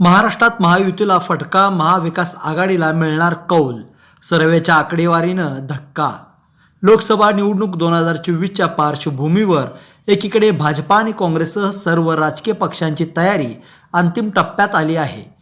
महाराष्ट्रात महायुतीला फटका महाविकास आघाडीला मिळणार कौल सर्वेच्या आकडेवारीनं धक्का. लोकसभा निवडणूक दोन हजार चोवीसच्या पार्श्वभूमीवर एकीकडे भाजपा आणि काँग्रेससह सर्व राजकीय पक्षांची तयारी अंतिम टप्प्यात आली आहे.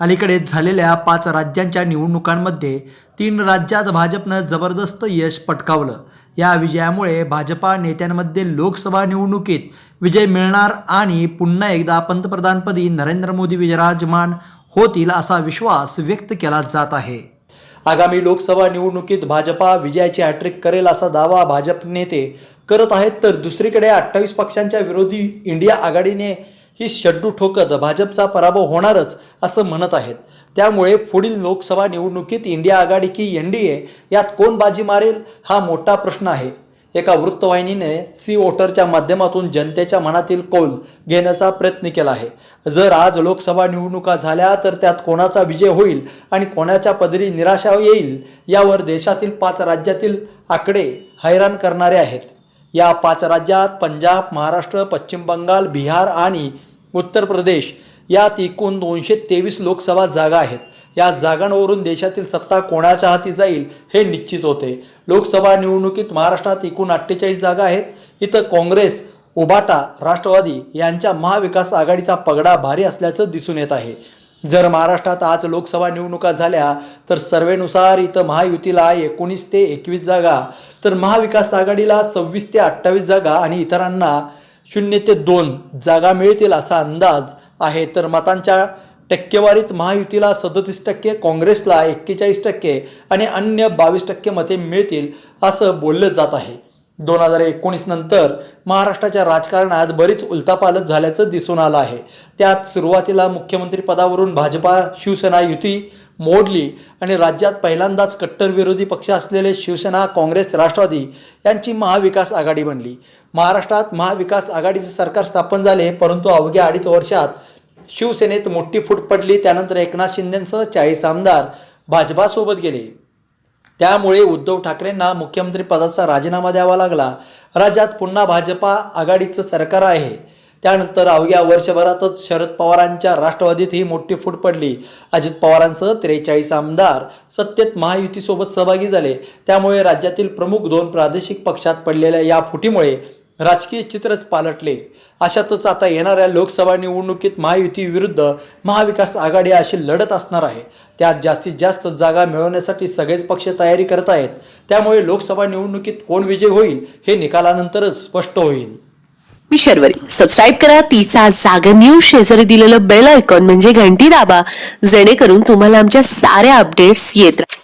अलीकडेच झालेल्या पाच राज्यांच्या निवडणुकांमध्ये तीन राज्यात भाजपनं जबरदस्त यश पटकावलं. या विजयामुळे भाजपा नेत्यांमध्ये लोकसभा निवडणुकीत विजय मिळणार आणि पुन्हा एकदा पंतप्रधानपदी नरेंद्र मोदी विराजमान होतील असा विश्वास व्यक्त केला जात आहे. आगामी लोकसभा निवडणुकीत भाजपा विजयाची हॅट्रिक करेल असा दावा भाजप नेते करत आहेत तर दुसरीकडे अठ्ठावीस पक्षांच्या विरोधी इंडिया आघाडीने ही शड्डू ठोकत भाजपचा पराभव होणारच असं म्हणत आहेत. त्यामुळे पुढील लोकसभा निवडणुकीत इंडिया आघाडी की एन डी ए यात कोण बाजी मारेल हा मोठा प्रश्न आहे. एका वृत्तवाहिनीने सी वोटरच्या माध्यमातून जनतेच्या मनातील कौल घेण्याचा प्रयत्न केला आहे. जर आज लोकसभा निवडणुका झाल्या तर त्यात कोणाचा विजय होईल आणि कोणाच्या पदरी निराशा येईल यावर देशातील पाच राज्यातील आकडे हैराण करणारे आहेत. या पाच राज्यात पंजाब महाराष्ट्र पश्चिम बंगाल बिहार आणि उत्तर प्रदेश यात एकूण दोनशे तेवीस लोकसभा जागा आहेत. या जागांवरून देशातील सत्ता कोणाच्या हाती जाईल हे निश्चित होते. लोकसभा निवडणुकीत महाराष्ट्रात एकूण अठ्ठेचाळीस जागा आहेत. इथं काँग्रेस उबाटा राष्ट्रवादी यांच्या महाविकास आघाडीचा पगडा भारी असल्याचं दिसून येत आहे. जर महाराष्ट्रात आज लोकसभा निवडणुका झाल्या तर सर्वेनुसार इथं महायुतीला एकोणीस ते एकवीस जागा तर महाविकास आघाडीला सव्वीस ते अठ्ठावीस जागा आणि इतरांना शून्य ते दोन जागा मिळतील असा अंदाज आहे. तर मतांच्या टक्केवारीत महायुतीला सदतीस टक्के काँग्रेसला एक्केचाळीस टक्के आणि अन्य बावीस टक्के मते मिळतील असं बोललं जात आहे. दोन हजार एकोणीस नंतर महाराष्ट्राच्या राजकारणात बरीच उलथापालत झाल्याचं दिसून आलं आहे. त्यात सुरुवातीला मुख्यमंत्री पदावरून भाजपा शिवसेना युती मोडली आणि राज्यात पहिल्यांदाच कट्टर विरोधी पक्ष असलेले शिवसेना काँग्रेस राष्ट्रवादी यांची महाविकास आघाडी बनली. महाराष्ट्रात महाविकास आघाडीचे सरकार स्थापन झाले परंतु अवघ्या अडीच वर्षात शिवसेनेत मोठी फूट पडली. त्यानंतर एकनाथ शिंदेंसह चाळीस आमदार भाजपासोबत गेले. त्यामुळे उद्धव ठाकरेंना मुख्यमंत्री पदाचा राजीनामा द्यावा लागला. राज्यात पुन्हा भाजपा आघाडीचं सरकार आहे. त्यानंतर अवघ्या वर्षभरातच शरद पवारांच्या राष्ट्रवादीत ही मोठी फूट पडली. अजित पवारांसह त्रेचाळीस आमदार सत्तेत महायुतीसोबत सहभागी झाले. त्यामुळे राज्यातील प्रमुख दोन प्रादेशिक पक्षात पडलेल्या या फुटीमुळे राजकीय चित्रच पालटले. अशातच आता येणाऱ्या लोकसभा निवडणुकीत महायुती विरुद्ध महाविकास आघाडी अशी लढत असणार आहे. त्यात जास्तीत जास्त जागा मिळवण्यासाठी सगळेच पक्ष तयारी करत आहेत. त्यामुळे लोकसभा निवडणुकीत कोण विजय होईल हे निकालानंतरच स्पष्ट होईल. मी शर्वरी सबस्क्राईब करा. तिचा जागर न्यूज शेजारी दिलेलं बेल आयकॉन म्हणजे घंटी दाबा. जेणेकरून तुम्हाला आमच्या साऱ्या अपडेट्स येत राहतात